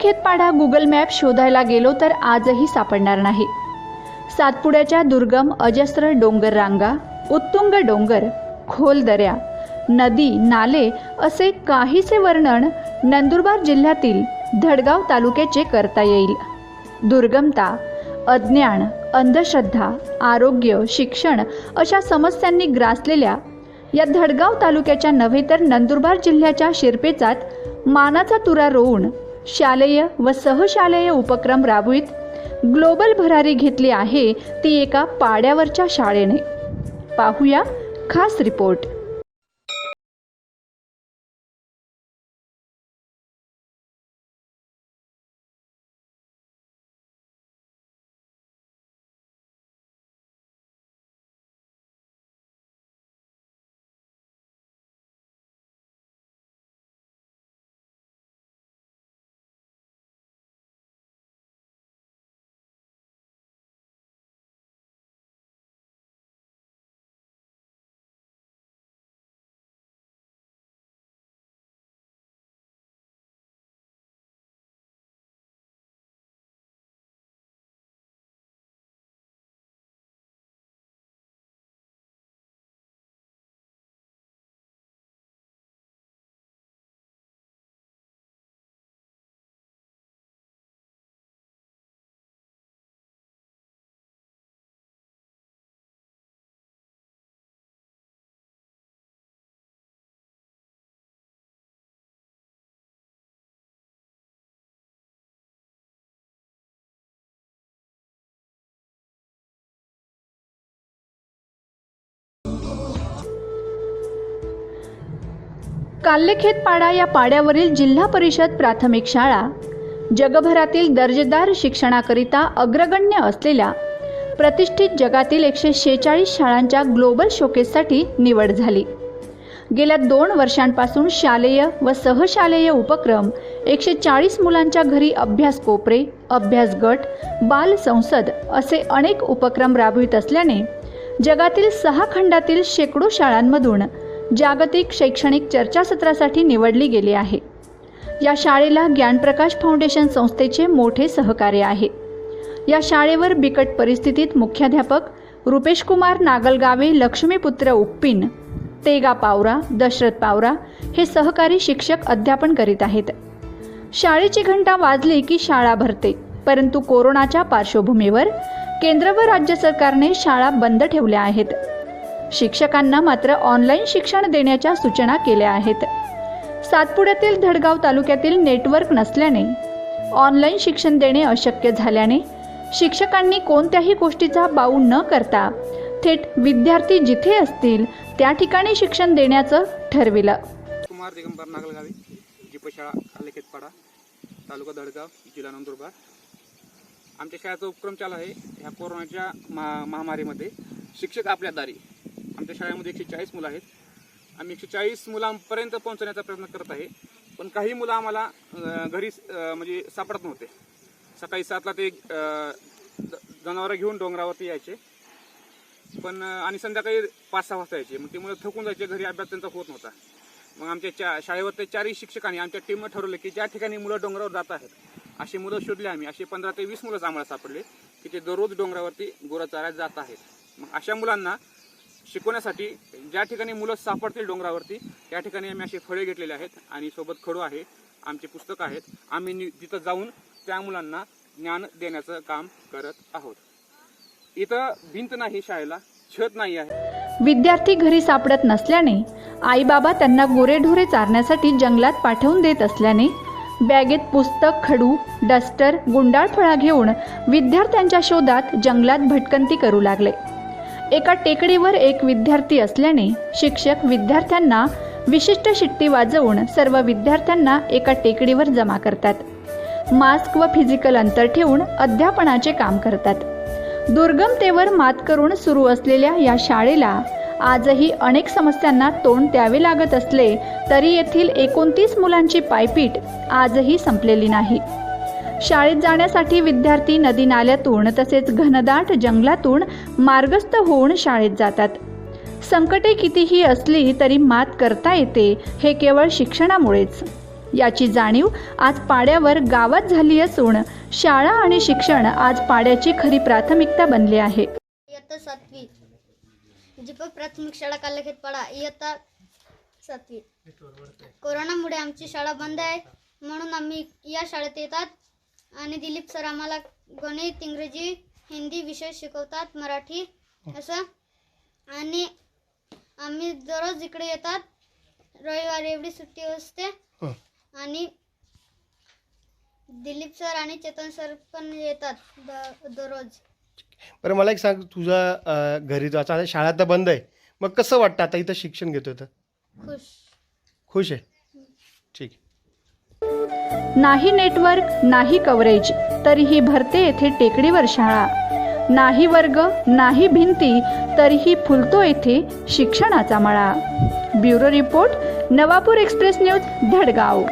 खेतपाडा Google map शोधायला गेलो तर आजही सापडणार नाही. सातपुड्याच्या दुर्गम अजस्र डोंगर रांगा उत्तुंग डोंगर खोल दऱ्या नदी नाले असे काहीसे वर्णन नंदुरबार जिल्ह्यातील धडगाव तालुक्याचे करता येईल. दुर्गमता अज्ञान अंधश्रद्धा आरोग्य शिक्षण अशा समस्यांनी ग्रासलेल्या या धडगाव तालुक्याच्या नव्हे तर नंदुरबार जिल्ह्याच्या शिरपेचात मानाचा तुरा रोवून शालेय व सहशालेय उपक्रम राबवित ग्लोबल भरारी घेतली आहे ती एका पाड्यावरच्या शाळेने. पाहूया खास रिपोर्ट. काल्लेखेतपाडा या पाड्यावरील जिल्हा परिषद प्राथमिक शाळा जगभरातील दर्जेदार शिक्षणाकरिता अग्रगण्य असलेल्या प्रतिष्ठित जगातील एकशे शेहेचाळीस शाळांच्या ग्लोबल शोकेससाठी निवड झाली. गेल्या दोन वर्षांपासून शालेय व सहशालेय उपक्रम एकशे चाळीस मुलांच्या घरी अभ्यास कोपरे अभ्यास गट बाल संसद असे अनेक उपक्रम राबवित असल्याने जगातील सहा खंडातील शेकडो शाळांमधून जागतिक शैक्षणिक चर्चासत्रासाठी निवडली गेली आहे. या शाळेला ज्ञानप्रकाश फाउंडेशन संस्थेचे मोठे सहकार्य आहे. या शाळेवर बिकट परिस्थितीत मुख्याध्यापक रुपेशकुमार नागलगावे लक्ष्मीपुत्र उप्पिन तेगा पावरा दशरथ पावरा हे सहकारी शिक्षक अध्यापन करीत आहेत. शाळेची घंटा वाजली की शाळा भरते परंतु कोरोनाच्या पार्श्वभूमीवर केंद्र व राज्य सरकारने शाळा बंद ठेवल्या आहेत. शिक्षकांना मात्र ऑनलाईन शिक्षण देण्याच्या सूचना केल्या आहेत. सातपुड्यातील धडगाव तालुक्यातील नेटवर्क नसल्याने ऑनलाईन शिक्षण देणे अशक्य झाल्याने शिक्षकांनी कोणत्याही गोष्टीचा बाऊ न करता थेट विद्यार्थी जिथे असतील त्या ठिकाणी शिक्षण देण्याचं ठरविलं. कुमार दिगंबर नागलगावी जिपशाळा कालेखेतपाडा तालुका दडगाव जिल्हा नंदुरबार. आमच्या शाळेचा उपक्रम चालू आहे. ह्या कोरोनाच्या महा महामारीमध्ये शिक्षक आपल्या दारी. आमच्या शाळेमध्ये एकशे चाळीस मुलं आहेत. आम्ही एकशे चाळीस मुलांपर्यंत पोहोचण्याचा प्रयत्न करत आहे. पण काही मुलं आम्हाला घरी म्हणजे सापडत नव्हते. सकाळी सातला ते जनावरं घेऊन डोंगरावरती यायचे. पण आणि संध्याकाळी पाच सहा वाजता यायचे. मग ते मुलं थकून जायचे घरी अभ्यास त्यांचा होत नव्हता. मग आमच्या चा शाळेवर ते चारही शिक्षकांनी आमच्या टीमनं ठरवलं की ज्या ठिकाणी मुलं डोंगरावर जात आहेत अशी मुलं शोधली आम्ही. असे पंधरा ते वीस मुलंच आम्हाला सापडले की ते दररोज डोंगरावरती गोरा चारायला जात आहेत. मग अशा मुलांना शिकवण्यासाठी ज्या ठिकाणी मुलं सापडतील डोंगरावरती त्या ठिकाणी आम्ही असे फळे घेतलेले आहेत आणि सोबत खडू आहे आमचे पुस्तकं आहेत. आम्ही नि- तिथं जाऊन त्या मुलांना ज्ञान देण्याचं काम करत आहोत. इथं भिंत नाही शाळेला छत नाही आहे. विद्यार्थी घरी सापडत नसल्याने आईबाबा त्यांना गुरेढोरे चारण्यासाठी जंगलात पाठवून देत असल्याने बॅगेत पुस्तक खडू डस्टर गुंडाळ फळा घेऊन विद्यार्थ्यांच्या शोधात जंगलात भटकंती करू लागले. एका टेकडीवर एक विद्यार्थी असल्याने शिक्षक विद्यार्थ्यांना विशिष्ट शिट्टी वाजवून सर्व विद्यार्थ्यांना एका टेकडीवर जमा करतात. मास्क व फिजिकल अंतर ठेवून अध्यापनाचे काम करतात. दुर्गमतेवर मात करून सुरू असलेल्या या शाळेला आजही अनेक समस्यांना तोंड द्यावे लागत असले तरी येथील एकोणतीस मुलांची पायपीट आजही संपलेली नाही. शाळेत जाण्यासाठी विद्यार्थी नदी नाल्यातून तसेच घनदाट जंगलातून मार्गस्थ होऊन शाळेत जातात. संकटे कितीही असली तरी मात करता येते हे केवळ शिक्षणामुळेच. याची जाणीव आज पाड्यावर गावात झाली असून शाळा आणि शिक्षण आज पाड्याची खरी प्राथमिकता बनली आहे. इयत्ता सातवी. दीपक प्राथमिक शाळा काल्लखेतपाडा इयत्ता सातवी. कोरोनामुळे आमची शाळा बंद आहे म्हणून आम्ही या शाळेत येतात. आणि दिलीप सर आम्हाला गणित इंग्रजी हिंदी विषय शिकवतात मराठी असं. आणि आम्ही दररोज इकडे येतात. रविवारी एवढी सुट्टी असते. हं. आणि दिलीप सर आणि चेतन सर पण येतात द- दररोज. बरं मला एक सांग तुझा अं, घरी जो आता शाळा तर बंद आहे. मग कसं वाटतं आता इथं शिक्षण घेतोय तर? खुश. खुश आहे? ठीक आहे. नाही नेटवर्क नाही कव्हरेज तरीही भरते येथे टेकडीवर शाळा. नाही वर्ग नाही भिंती तरीही फुलतो येथे शिक्षणाचा मळा. Bureau report Navapur express news Dhadgaon.